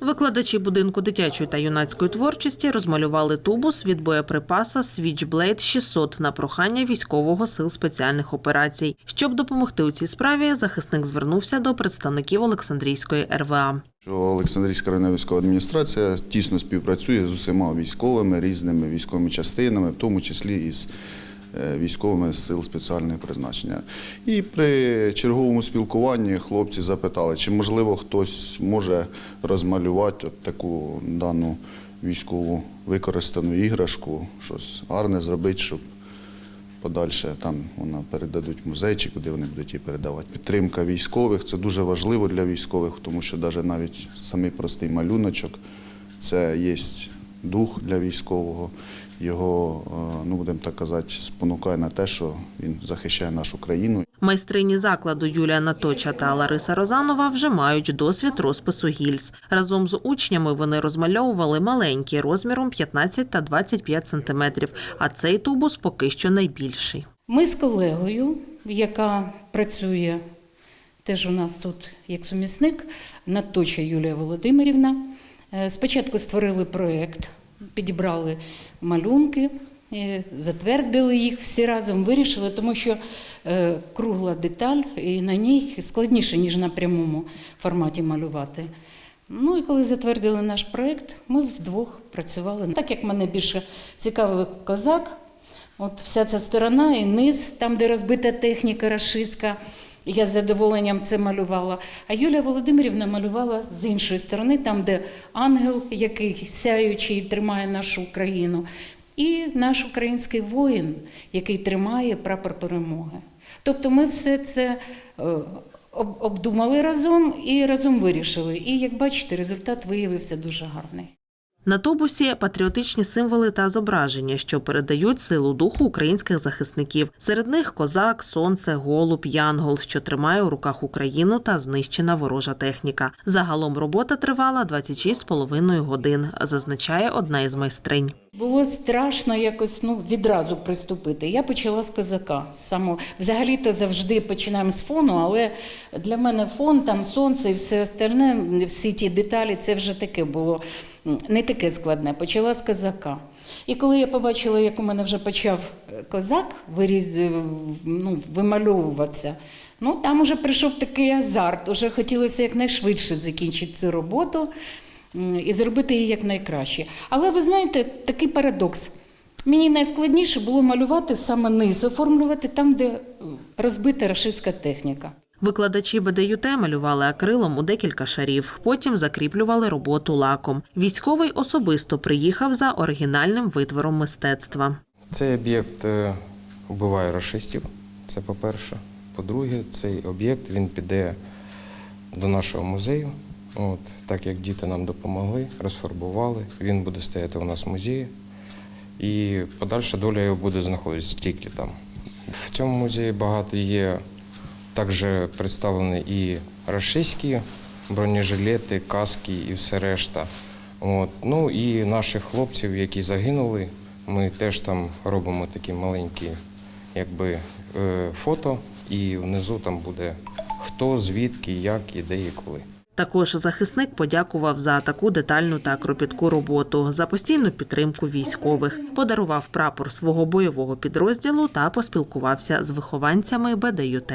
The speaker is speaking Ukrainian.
Викладачі будинку дитячої та юнацької творчості розмалювали тубус від боєприпаса Switchblade 600 на прохання військового сил спеціальних операцій. Щоб допомогти у цій справі, захисник звернувся до представників Олександрійської РВА. Олександрійська районна військова адміністрація тісно співпрацює з усіма військовими різними військовими частинами, в тому числі із військовими з сил спеціального призначення. І при черговому спілкуванні хлопці запитали, чи можливо хтось може розмалювати от таку дану військову використану іграшку, щось гарне зробити, щоб подальше там вона передадуть в музей, куди вони будуть її передавати. Підтримка військових це дуже важливо для військових, тому що навіть навіть самий простий малюночок це є дух для військового. Його, е, ну будемо так казати, спонукає на те, що він захищає нашу країну. Майстрині закладу Юлія Наточа та Лариса Розанова вже мають досвід розпису гільз. Разом з учнями вони розмальовували маленькі розміром 15 та 25 сантиметрів, а цей тубус поки що найбільший. Ми з колегою, яка працює теж у нас тут як сумісник, Наточа Юлія Володимирівна. е, Спочатку створили проєкт, підібрали малюнки, е, затвердили їх всі разом, вирішили, тому що е, кругла деталь і на ній складніше, ніж на прямому форматі малювати. Ну і коли затвердили наш проєкт, ми вдвох працювали. Так як мене більше цікавив козак, От вся ця сторона і низ, там, де розбита техніка рашистська, я з задоволенням це малювала. А Юлія Володимирівна малювала з іншої сторони, там, де ангел, який сяючий тримає нашу Україну, і наш український воїн, який тримає прапор перемоги. Тобто ми все це е, обдумали разом і разом вирішили. І як бачите, результат виявився дуже гарний. На тубусі патріотичні символи та зображення, що передають силу духу українських захисників. Серед них козак, сонце, голуб, янгол, що тримає у руках Україну та знищена ворожа техніка. Загалом робота тривала 26,5 годин, зазначає одна із майстринь. Було страшно якось ну, відразу приступити. Я почала з козака. з Самого. Взагалі-то завжди починаємо з фону, але для мене фон, там сонце і все остальне, всі ті деталі, це вже таке було не таке складне. Почала з козака. І коли я побачила, як у мене вже почав е, козак виріз, е, ну, вимальовуватися, ну там уже прийшов такий азарт, уже хотілося якнайшвидше закінчити цю роботу і зробити її якнайкраще. Але ви знаєте, такий парадокс. Мені найскладніше було малювати саме низ, оформлювати там, де розбита рашистська техніка. Викладачі БДЮТ малювали акрилом у декілька шарів, потім закріплювали роботу лаком. Військовий особисто приїхав за оригінальним витвором мистецтва. Цей об'єкт е, вбиває расистів. Це по-перше. По-друге, цей об'єкт він піде до нашого музею. От, так як діти нам допомогли, розфарбували, він буде стояти у нас в музеї. І подальша доля його буде знаходитися тільки там. В цьому музеї багато є також представлені і рашистські бронежилети, каски і все решта. От. Ну і наших хлопців, які загинули, ми теж там робимо такі маленькі якби, е, фото, і внизу там буде хто, звідки, як, і де і коли. Також захисник подякував за таку детальну та кропітку роботу, за постійну підтримку військових, подарував прапор свого бойового підрозділу та поспілкувався з вихованцями БДЮТ.